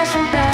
resultar.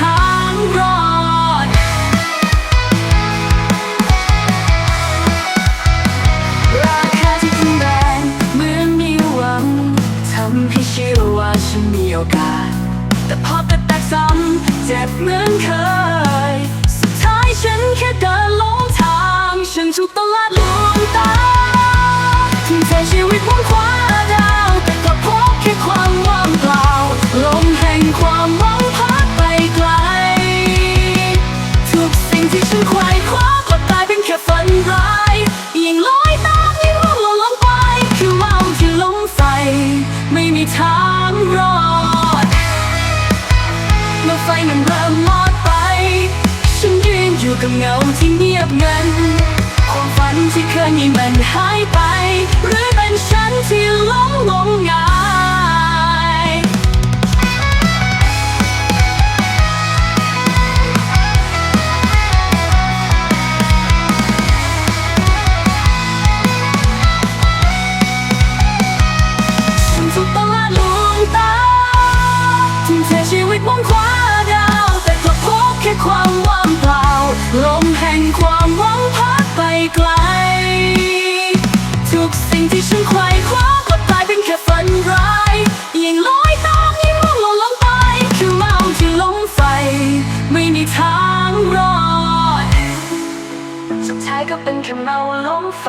ทางรอด ราคาที่ขึ้นแรงเหมือนมีหวังทำให้เชื่อว่าฉันมีโอกาส แต่พอแต่แตกซ้ำเจ็บเหมือนเคย สุดท้ายฉันแค่เดินหลงทาง ฉันถูกตลาดลวงตาทุ่มเทชีวิตบนคว้าดาว แต่ก็พบแค่ความว่างเปล่าลมแห่งความหวัง มีทางรอด เมื่อไฟมันเริ่มมอดไป ฉันยืนอยู่กับเงาที่เงียบงัน ความฝันที่เคยมีมันหายไป ที่ฉันไขว่คว้ากลับกลายเป็นแค่ฝันร้ายยิ่งลอยน้ำยิ่งล่วงหล่นลงไป คือเมาที่หลงไฟ ไม่มีทางรอด สุดท้ายก็เป็นแค่เมาหลงไฟ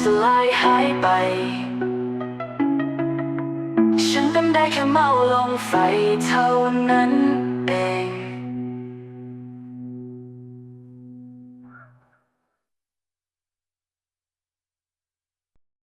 สลายหายไป ฉันเป็นได้แค่เมาลงไฟเท่านั้นเอง